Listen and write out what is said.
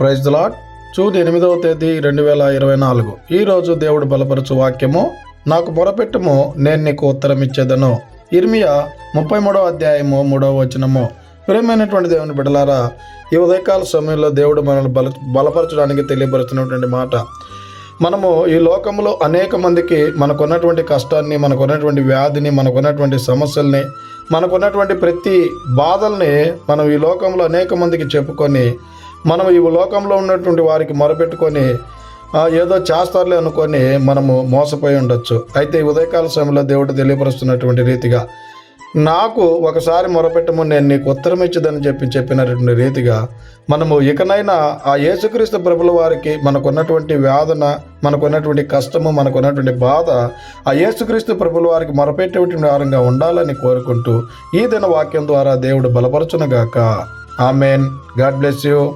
Praise lot June ఎనిమిదవ తేదీ రెండు వేల ఇరవై నాలుగు. ఈరోజు దేవుడు బలపరచు వాక్యము. నాకు మొరపెట్టుము నేను నీకు ఉత్తరం ఇచ్చేదను ఇర్మియా ముప్పై మూడవ అధ్యాయము మూడవ వచనము. ప్రేమైనటువంటి దేవుని బిడలారా ఈ ఉదయకాల సమయంలో దేవుడు మనల్ని బల బలపరచడానికి తెలియపరుస్తున్నటువంటి మాట. మనము ఈ లోకంలో అనేక మందికి మనకున్నటువంటి కష్టాన్ని మనకున్నటువంటి వ్యాధిని మనకున్నటువంటి సమస్యల్ని మనకున్నటువంటి ప్రతి బాధల్ని మనం ఈ లోకంలో అనేక మందికి చెప్పుకొని మనం ఈ లోకంలో ఉన్నటువంటి వారికి మొరపెట్టుకొని ఏదో చేస్తారులే అనుకొని మనము మోసపోయి ఉండొచ్చు. అయితే ఈ ఉదయకాల సమయంలో దేవుడు తెలియపరుస్తున్నటువంటి రీతిగా నాకు ఒకసారి మొరపెట్టము నేను నీకు ఉత్తరం ఇచ్చదని చెప్పి చెప్పినటువంటి రీతిగా మనము ఇకనైనా ఆ యేసుక్రీస్తు ప్రభుల వారికి మనకున్నటువంటి వేదన మనకున్నటువంటి కష్టము మనకున్నటువంటి బాధ ఆ యేసుక్రీస్తు ప్రభుల వారికి మొరపెట్టేటువంటి వారంగా ఉండాలని కోరుకుంటూ ఈ దిన వాక్యం ద్వారా దేవుడు బలపరచునగాక. ఆమెన్. God bless you.